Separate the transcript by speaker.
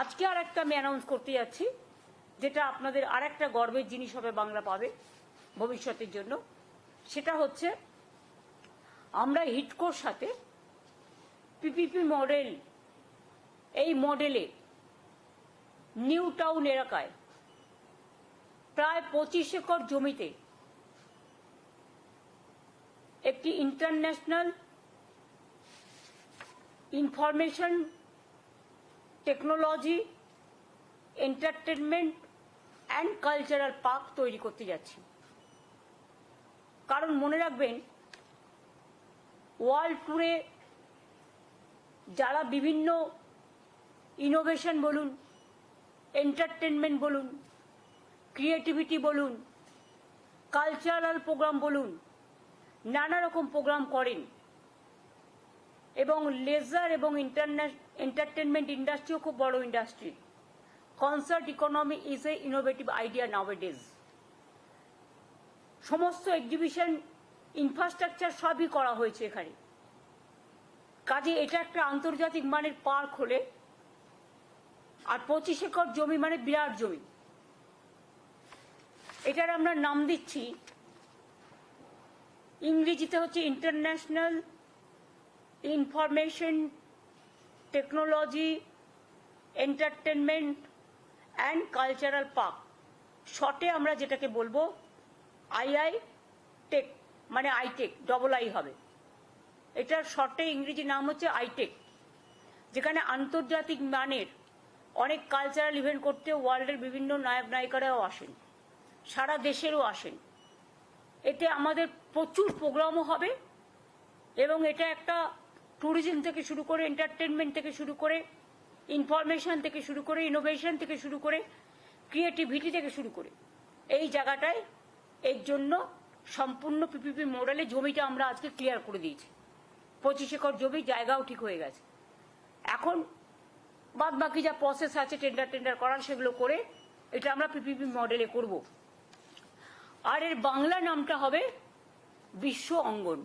Speaker 1: আজকে আর একটা আমি অ্যানাউন্স করতে যাচ্ছি, যেটা আপনাদের আর একটা গর্বের জিনিস হবে বাংলা পাবে ভবিষ্যতের জন্য। সেটা হচ্ছে, আমরা হিটকোর সাথে পিপিপি মডেল এই মডেলে নিউ টাউন এলাকায় প্রায় পঁচিশ একর জমিতে একটি international information technology entertainment and cultural park তৈরি করতে যাচ্ছি। কারণ মনে রাখবেন ওয়ার্ল্ড ট্যুরে যারা বিভিন্ন ইনোভেশন বলুন এন্টারটেনমেন্ট বলুন ক্রিয়েটিভিটি বলুন কালচারাল প্রোগ্রাম বলুন, নানা রকম প্রোগ্রাম করেন। এবং লেজার এবং এন্টারটেনমেন্ট ইন্ডাস্ট্রিও খুব বড় industry concert economy is a innovative idea nowadays সমস্ত এক্সিবিশন ইনফ্রাস্ট্রাকচার সবই করা হয়েছে এখানে। কাজে এটা একটা আন্তর্জাতিক মানের পার্ক হলে, আর পঁচিশ একর জমি মানে বিরাট জমি। এটার আমরা নাম দিচ্ছি, ইংরেজিতে হচ্ছে international information technology entertainment and cultural park শর্টে আমরা যেটাকে বলব আইআই টেক মানে আইটেক ডবল আই হবে। এটার শর্টে ইংরেজি নাম হচ্ছে আইটেক যেখানে আন্তর্জাতিক মানের অনেক কালচারাল ইভেন্ট করতে ওয়ার্ল্ডের বিভিন্ন নায়ক নায়িকারাও আসেন, সারা দেশেরও আসেন। এতে আমাদের প্রচুর প্রোগ্রামও হবে এবং এটা একটা ট্যুরিজম থেকে শুরু করে এন্টারটেনমেন্ট থেকে শুরু করে ইনফরমেশন থেকে শুরু করে ইনোভেশন থেকে শুরু করে ক্রিয়েটিভিটি থেকে শুরু করে। এই জায়গাটায় এর জন্য সম্পূর্ণ পিপিপি মডেলে জমিটা আমরা আজকে ক্লিয়ার করে দিয়েছি। পঁচিশ একর জমি, জায়গাও ঠিক হয়ে গেছে। এখন বাদ বাকি যা প্রসেস আছে টেন্ডার টেন্ডার করার, সেগুলো করে এটা আমরা পিপিপি মডেলে করব। আর এর বাংলা নামটা হবে বিশ্ব অঙ্গন।